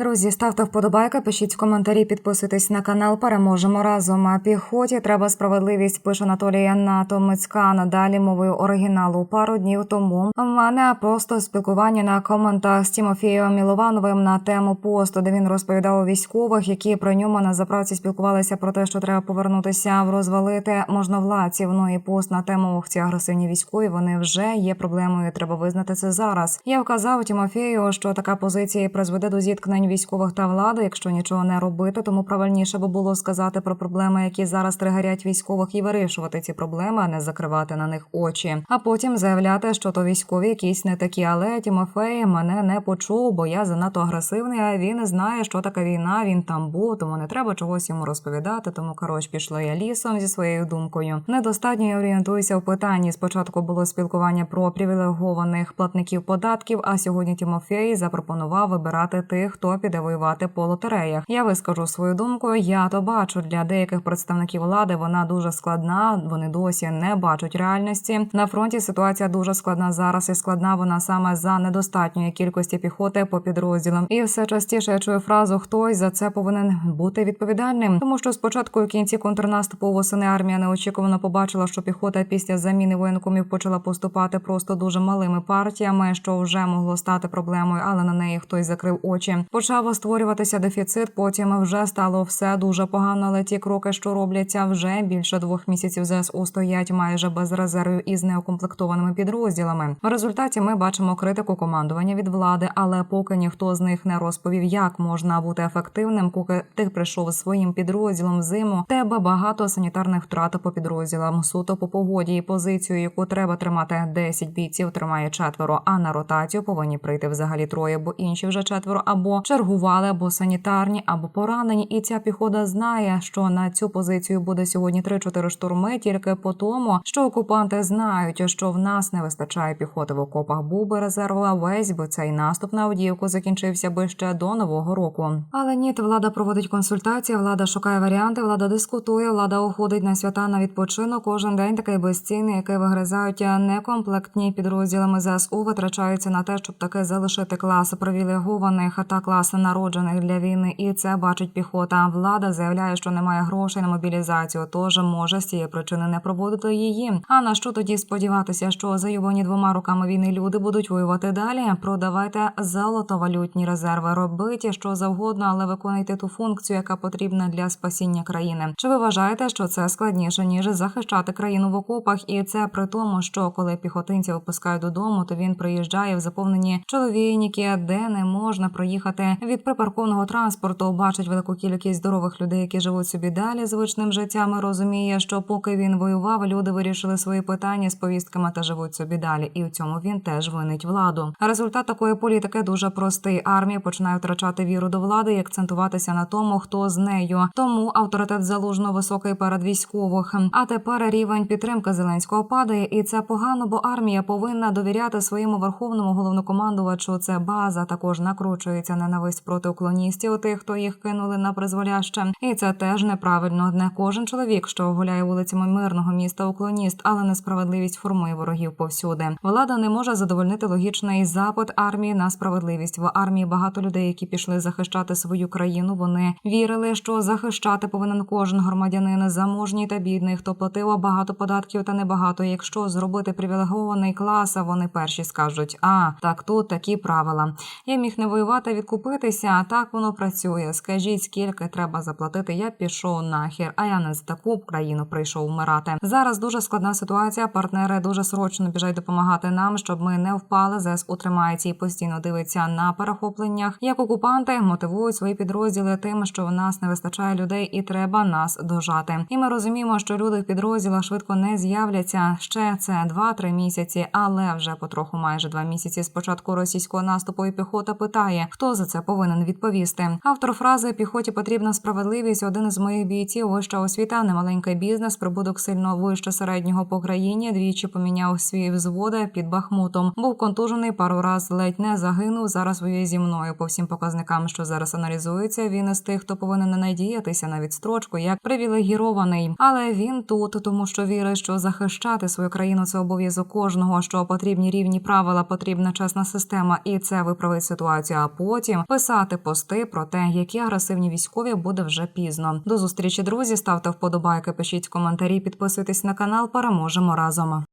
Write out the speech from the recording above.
Друзі, ставте вподобайки, пишіть коментарі, підписуйтесь на канал. Переможемо разом. А піхоті треба справедливість. Пише Анатолія Натомицька. Надалі мовою оригіналу. Пару днів тому в мене просто спілкування на коментах з Тімофієм Міловановим на тему посту, де він розповідав у військових, які при ньому на заправці спілкувалися про те, що треба повернутися в розвалити можновладців. Ну і пост на тему «Ох, ці агресивні військові. Вони вже є проблемою. Треба визнати це зараз. Я вказав Тімофію, що така позиція призведе до зіткнень військових та влади, якщо нічого не робити. Тому правильніше би було сказати про проблеми, які зараз тригерять військових, і вирішувати ці проблеми, а не закривати на них очі. А потім заявляти, що то військові якісь не такі. Але Тімофей мене не почув, бо я занадто агресивний. А він знає, що така війна. Він там був, тому не треба чогось йому розповідати. Тому коротше, пішла я лісом зі своєю думкою. Недостатньо я орієнтуюся в питанні. Спочатку було спілкування про привілегованих платників податків. А сьогодні Тімофей запропонував вибирати тих, хто піде воювати по лотереях. Я вискажу свою думку. Я то бачу для деяких представників влади. Вона дуже складна. Вони досі не бачать реальності. На фронті ситуація дуже складна зараз, і складна вона саме за недостатньої кількості піхоти по підрозділам. І все частіше я чую фразу Хтось за це повинен бути відповідальним. Тому що спочатку у кінці контрнаступу восени армія неочікувано побачила, що піхота після заміни воєнкомів почала поступати просто дуже малими партіями, що вже могло стати проблемою, але на неї хтось закрив очі. Створюватися дефіцит. Потім вже стало все дуже погано. Але ті кроки, що робляться, вже більше двох місяців ЗСУ стоять майже без резервів із неукомплектованими підрозділами. В результаті ми бачимо критику командування від влади, але поки ніхто з них не розповів, як можна бути ефективним, поки ти прийшов своїм підрозділом зиму. Тебе багато санітарних втрат по підрозділам. Суто по погоді і позицію, яку треба тримати 10 бійців, тримає четверо. А на ротацію повинні прийти взагалі троє, бо інші вже четверо або чергували, або санітарні, або поранені. І ця піхота знає, що на цю позицію буде сьогодні 3-4 штурми, тільки по тому, що окупанти знають, що в нас не вистачає піхоти в окопах. Був би резерв а весь би цей наступ на Авдіївку закінчився би ще до нового року. Але ні, влада проводить консультації, влада шукає варіанти, влада дискутує, влада уходить на свята на відпочинок. Кожен день такий безцінний, який вигризають некомплектні підрозділами ЗСУ, витрачаються на те, щоб таки залишити клас привілегованих та клас народжених для війни. І це бачить піхота. Влада заявляє, що немає грошей на мобілізацію, тож може з цієї причини не проводити її. А на що тоді сподіватися, що заювані двома роками війни люди будуть воювати далі? Продавайте золотовалютні резерви, робіть що завгодно, але виконуйте ту функцію, яка потрібна для спасіння країни. Чи ви вважаєте, що це складніше ніж захищати країну в окопах? І це при тому, що коли піхотинця випускають додому, то він приїжджає в заповнені чоловініки, де не можна проїхати від припаркованого транспорту. Бачить велику кількість здорових людей, які живуть собі далі звичним життям. і Розуміє, що поки він воював, люди вирішили свої питання з повістками та живуть собі далі. І в цьому він теж винить владу. Результат такої політики дуже простий. Армія починає втрачати віру до влади і акцентуватися на тому, хто з нею. Тому авторитет залужно високий перед військових. А тепер рівень підтримки зеленського падає, і це погано, бо армія повинна довіряти своєму верховному головнокомандувачу. Це база також накручується ненависть проти уклоністів, тих, хто їх кинули на призволяще. І це теж неправильно. Не кожен чоловік, що гуляє вулицями мирного міста, уклоніст, але несправедливість формує ворогів повсюди. Влада не може задовольнити логічний запит армії на справедливість. В армії багато людей, які пішли захищати свою країну. Вони вірили, що захищати повинен кожен громадянин заможній та бідний, хто платив багато податків та небагато. Якщо зробити привілегований клас, а вони перші скажуть: а так тут такі правила. Я міг не воювати, відкупитися. А так воно працює. Скажіть, скільки треба заплатити? Я пішов нахер, а я не з таку країну прийшов вмирати. Зараз дуже складна ситуація. Партнери дуже срочно біжать допомагати нам, щоб ми не впали. ЗСУ тримається і постійно дивиться на перехопленнях. Як окупанти мотивують свої підрозділи тим, що в нас не вистачає людей, і треба нас дожати. І ми розуміємо, що люди в підрозділах швидко не з'являться. Ще це 2-3 місяці, але вже потроху майже два місяці. Спочатку російського наступу і піхота питає, хто за це повинен відповісти. Автор фрази піхоті потрібна справедливість. Один із моїх бійців вища освіта, немаленький бізнес, прибуток сильно вище середнього по країні. Двічі поміняв свій взводи під Бахмутом. Був контужений пару раз ледь не загинув. Зараз воює зі мною по всім показникам, що зараз аналізується. Він із тих, хто повинен не надіятися на відстрочку, як привілегірований. Але він тут, тому що вірить, що захищати свою країну це обов'язок кожного. Що потрібні рівні правила, потрібна чесна система, і це виправить ситуацію. А потім писати пости про те, які агресивні військові буде вже пізно. До зустрічі, друзі. Ставте вподобайки, пишіть коментарі, підписуйтесь на канал. Переможемо разом.